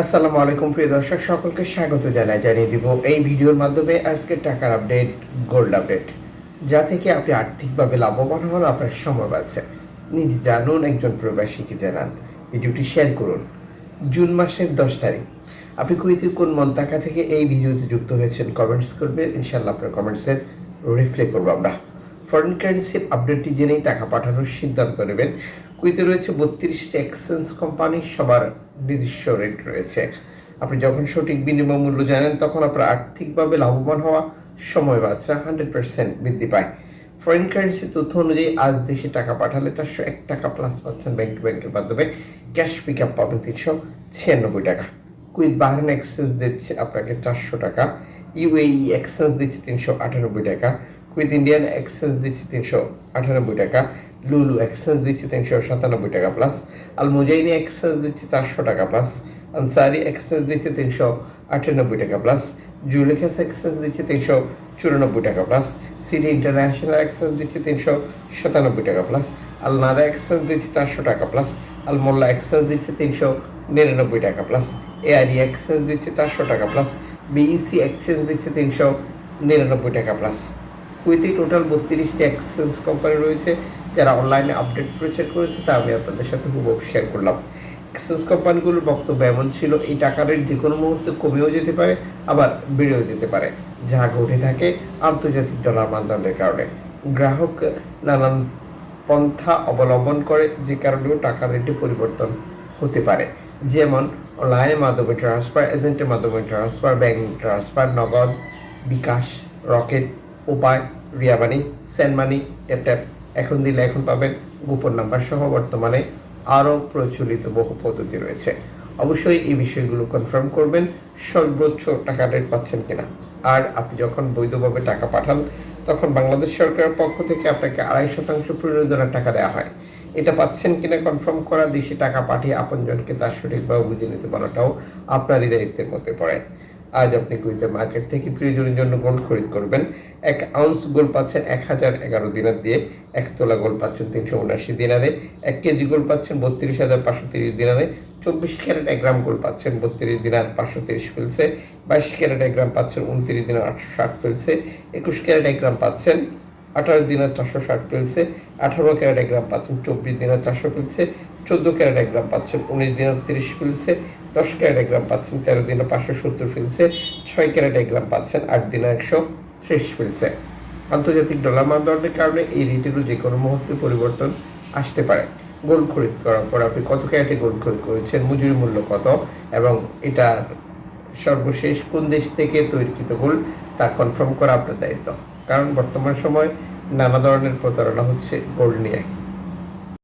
আসসালামু আলাইকুম, প্রিয় দর্শক, সকলকে স্বাগত জানাই, জানিয়ে দিব এই ভিডিওর মাধ্যমে আজকের টাকার আপডেট গোল্ড আপডেট যা থেকে আপনি আর্থিকভাবে লাভবান হন, আপনার সময় বাঁচছে। নিজে জানুন, একজন প্রবাসীকে জানান। ভিডিওটি শেয়ার করুন। জুন মাসের দশ তারিখ। আপনি কুইতের কোন মন্তাকা থেকে এই ভিডিওতে যুক্ত হয়েছেন কমেন্টস করবেন। ইনশাল্লাহ আপনার কমেন্টসের রিপ্লাই করব আমরা। ফরেন কারেন্সির আপডেটটি জেনেই টাকা পাঠানোর সিদ্ধান্ত নেবেন। কুইতে রয়েছে বত্রিশটি এক্সচেঞ্জ কোম্পানি সবার নিজস্ব রেট রয়েছে। আপনি যখন সঠিক বিনিময় মূল্য জানেন, তখন আপনার আর্থিকভাবে লাভবান হওয়া, সময় বাচ্চা হান্ড্রেড পার্সেন্ট বৃদ্ধি পায়। ফরেন কারেন্সি তথ্য অনুযায়ী, আজ দেশে টাকা পাঠালে চারশো এক টাকা প্লাস পাচ্ছেন ব্যাংক টু ব্যাংকের মাধ্যমে। ক্যাশ পিক আপ পাবেন তিনশো ছিয়ানব্বই টাকা। কুইথ বাহরান এক্সচেঞ্জ দিচ্ছে আপনাকে চারশো টাকা। ইউএই এক্সচেঞ্জ দিচ্ছে তিনশো আটানব্বই টাকা। কুইথ ইন্ডিয়ান এক্সচেঞ্জ দিচ্ছে তিনশো আটানব্বই টাকা লুলু এক্সচেঞ্জ দিচ্ছে তিনশো সাতানব্বই টাকা প্লাস আল মুজাইনি এক্সচেঞ্জ দিচ্ছে চারশো টাকা প্লাস আনসারি এক্সচেঞ্জ দিচ্ছে তিনশো আটানব্বই টাকা প্লাস জুলেখাস এক্সচেঞ্জ দিচ্ছে তিনশো চুরানব্বই টাকা প্লাস সিটি ইন্টারন্যাশনাল এক্সচেঞ্জ দিচ্ছে তিনশো সাতানব্বই টাকা প্লাস আল নাদা এক্সচেঞ্জ দিচ্ছে চারশো টাকা প্লাস আল মোল্লা এক্সচেঞ্জ দিচ্ছে তিনশো নিরানব্বই টাকা প্লাস এআরই এক্সচেঞ্জ দিচ্ছে চারশো টাকা প্লাস বিইসি এক্সচেঞ্জ দিচ্ছে তিনশো নিরানব্বই টাকা প্লাস কুইতে টোটাল বত্রিশটি এক্সচেঞ্জ কোম্পানি রয়েছে, যারা অনলাইনে আপডেট প্রচার করেছে তা আমি আপনাদের সাথে খুব শেয়ার করলাম। এক্সচেঞ্জ কোম্পানিগুলোর বক্তব্য এমন ছিল, এই টাকা রেট যে কোনো মুহূর্তে কমেও যেতে পারে, আবার বেড়েও যেতে পারে, যা ঘটে থাকে আন্তর্জাতিক ডলার মানদণ্ডের কারণে। গ্রাহক নানান পন্থা অবলম্বন করে, যে কারণেও টাকা রেটে পরিবর্তন হতে পারে। যেমন অনলাইনের মাধ্যমে ট্রান্সফার এজেন্টের মাধ্যমে transfer bank transfer Nagad bKash Rocket Upay Ria money send money tap tap. এখন দিলে এখন পাবেন গোপন নাম্বার সহ বর্তমানে আরও প্রচলিত বহু পদ্ধতি রয়েছে। অবশ্যই এই বিষয়গুলো কনফার্ম করবেন, সর্বোচ্চ টাকা রেট পাচ্ছেন কিনা। আর আপনি যখন বৈধভাবে টাকা পাঠান, তখন বাংলাদেশ সরকারের পক্ষ থেকে আপনাকে আড়াই শতাংশ প্রণোদনার টাকা দেওয়া হয়। এটা পাচ্ছেন কিনা কনফার্ম করা, দেশে টাকা পাঠিয়ে আপনজনকে তার সঠিকভাবে বুঝে নিতে পারাটাও আপনারই দায়িত্বের মধ্যে পড়ে। আজ আপনি কুইতে মার্কেট থেকে প্রিয়জনের জন্য গোল্ড খরিদ করবেন। এক আউন্স গোল্ড পাচ্ছেন এক হাজার এগারো দিনার দিয়ে। এক তোলা গোল্ড পাচ্ছেন তিনশো উনআশি দিনারে। এক কেজি গোল্ড পাচ্ছেন বত্রিশ হাজার পাঁচশো তিরিশ দিনারে। চব্বিশ ক্যারেট এক গ্রাম গোল্ড পাচ্ছেন বত্রিশ দিনার পাঁচশো তিরিশ ফেলছে বাইশ ক্যারেট এক গ্রাম পাচ্ছেন উনত্রিশ দিনার আটশো ষাট ফেলছে একুশ ক্যারেট এক গ্রাম পাচ্ছেন আঠারো দিনের চারশো ষাট পিলসে আঠারো ক্যারেট এক গ্রাম পাচ্ছেন, চব্বিশ দিনের চারশো পিলসে চোদ্দ ক্যারেট এক গ্রাম পাচ্ছেন, উনিশ দিনের তিরিশ পিলসে দশ ক্যারেট এক গ্রাম পাচ্ছেন, তেরো দিনের পাঁচশো সত্তর পিলসে ছয় ক্যারেট এক গ্রাম পাচ্ছেন, আট দিনের একশো ত্রিশ পিলসে আন্তর্জাতিক ডলার মানদণ্ডের কারণে এই রেটেরও যে কোনো মুহূর্তে পরিবর্তন আসতে পারে। গোল্ড খরিদ করার পর আপনি কত ক্যারেটে গোল্ড খরিদ করেছেন, মজুরি মূল্য কত এবং এটার সর্বশেষ কোন দেশ থেকে তৈরিকৃত গোল্ড তা কনফার্ম করা আপনার দায়িত্ব। কারণ বর্তমান সময় নানা ধরনের প্রতারণা হচ্ছে গোল্ড নিয়ে।